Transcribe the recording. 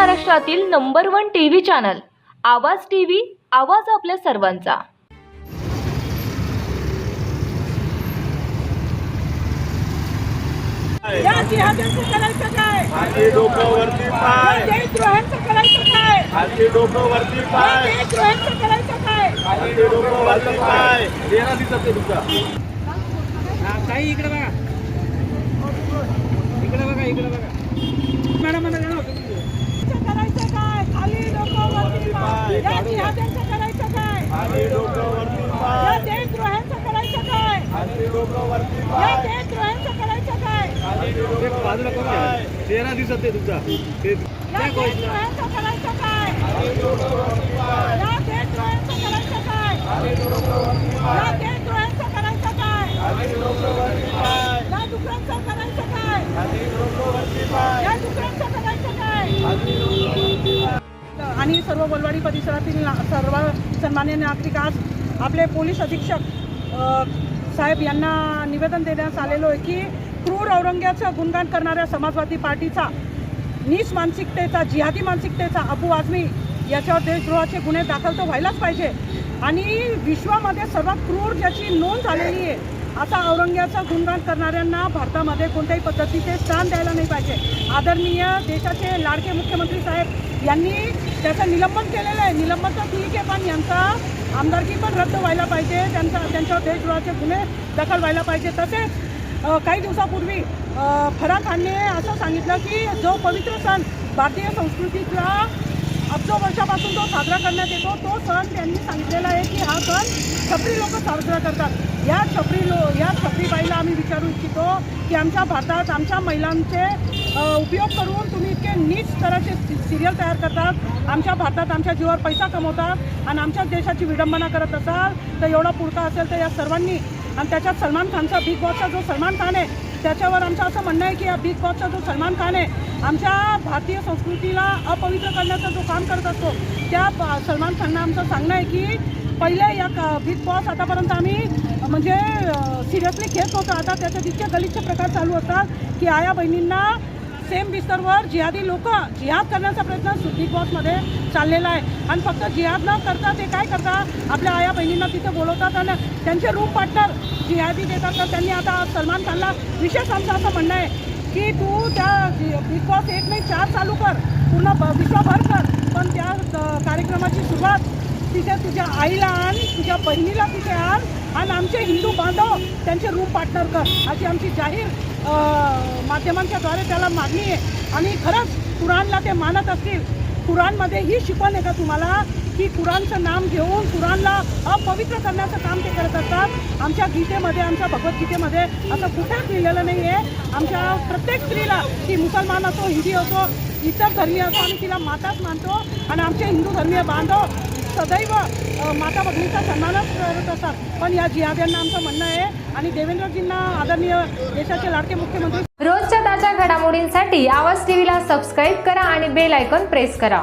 महाराष्ट्रातील number one TV channel Awaaz TV आवाज आपल्या सर्वांचा. या जिहाद्यांचं करायचं काय? खाली डोकं वरती या पाय देशद्रोहांचं करायचं काय? खाली डोकं वरती या पाय. देशद्रोहांचं करायचं काय? खाली डोकं वरती पाय. तेरा दिसत आहे तुमचा. ताई इकडे बघा. इकडे बघा इकडे बघा. मॅडम मला जरा होतं. देशद्रोहांचं करायचं काय खाली डोकं वरती पाय या जिहाद्यांचं करायचं काय खाली डोकं वरती या पाय देशद्रोहांचं करायचं काय खाली डोकं वरती या पाय देशद्रोहांचं करायचं काय खाली डोकं ते बाजूला करून घ्या. चेहरा दिसत आहे तुमचा ते आणि सर्व बोलवाडी परिसरातील सर्व सन्मान्य नागरिक आज आपले पोलीस अधीक्षक साहेब यांना निवेदन देण्यास आलेलो आहे की क्रूर औरंग्याचं गुणगान करणाऱ्या समाजवादी पार्टीचा नीच मानसिकतेचा जिहादी मानसिकतेचा अबू आझमी याच्यावर देशद्रोहाचे गुन्हे दाखल तर व्हायलाच पाहिजे. आणि विश्वामध्ये सर्वात क्रूर ज्याची नोंद झालेली आहे आता औरंग्याचं गुणगान करणाऱ्यांना भारतामध्ये कोणत्याही पद्धतीचे स्थान द्यायला नाही पाहिजे. आदरणीय देशाचे लाडके मुख्यमंत्री साहेब यांनी त्याचं निलंबन केलेलं आहे. निलंबन तर ठीक आहे पण यांचा आमदारकी पण रद्द व्हायला पाहिजे. त्यांचा त्यांच्यावर देशद्रोहाचे गुन्हे दाखल व्हायला पाहिजे. तसेच काही दिवसापूर्वी फराह खानने असं सांगितलं की जो पवित्र सण भारतीय संस्कृतीतला अब्जो वर्षापासून जो साजरा करण्यात येतो तो सण त्यांनी सांगितलेला आहे की हा सण छपरी लोक साजरा करतात. या छपरी लो या छपरीबाईला आम्ही विचारू इच्छितो की आमच्या भारतात आमच्या महिलांचे उपयोग करून तुम्ही इतके नीच तऱ्हाचे सिरियल तयार करतात. आमच्या भारतात आमच्या जीवावर पैसा कमवतात आणि आमच्याच देशाची विडंबना करत असाल तर एवढा पुरता असेल तर या सर्वांनी आणि त्याच्यात सलमान खानचा बिग बॉसचा जो सलमान खान आहे त्याच्यावर आमचं असं म्हणणं आहे की या बिग बॉसचा जो सलमान खान आहे आमच्या भारतीय संस्कृतीला अपवित्र करण्याचा जो काम करत असतो त्या सलमान खाननं आमचं सांगणं आहे की पहिले या बिग बॉस आतापर्यंत आम्ही म्हणजे सिरियसली घेत होतो. आता त्याच्यात इतके गलिच्छ प्रकार चालू असतात की आया बहिणींना सेम बिस्तरवर जिहादी लोक जिहाद करण्याचा प्रयत्न सु- बिग बॉसमध्ये चाललेला आहे. आणि फक्त जिहाद न करता ते काय करतात आपल्या आया बहिणींना तिथे बोलवतात आणि त्यांचे रूम पार्टनर जिहादी देतात. तर त्यांनी आता सलमान खानला विशेष आमचं असं म्हणणं आहे की तू त्या बिग बॉस एक नाही चार चालू कर. पूर्ण ब- विश्वभर कर. पण त्या कार्यक्रमाची सुरुवात तिथे तुझ्या आईला आण तुझ्या बहिणीला तिथे आण आणि आमचे हिंदू बांधव त्यांचे रूप पार्टनर कर अशी आमची जाहीर माध्यमांच्याद्वारे माध्यमांच्या द्वारे त्याला मागणी आहे. आणि खरंच कुराणला ते मानत असतील. कुराणमध्ये ही शिकवण आहे का तुम्हाला? की कुराणचं नाम घेऊन कुराणला अपवित्र करण्याचं काम ते करत असतात. आमच्या गीतेमध्ये आमच्या भगवद्गीतेमध्ये असं कुठेच लिहिलेलं नाही आहे आमच्या प्रत्येक स्त्रीला ती मुसलमान असो हिंदी असो इतर धर्मीय असो आम्ही तिला माताच मानतो. आणि आमचे हिंदू धर्मीय बांधव सदैव माता भगिनीचा सन्मानच करत असतात. पण या जिहाद्यांना आमचं म्हणणं आहे आणि देवेंद्रजींना आदरणीय देशाचे लाडके मुख्यमंत्री रोजच्या ताज्या घडामोडींसाठी आवाज टीव्हीला सबस्क्राईब करा आणि बेल आयकॉन प्रेस करा.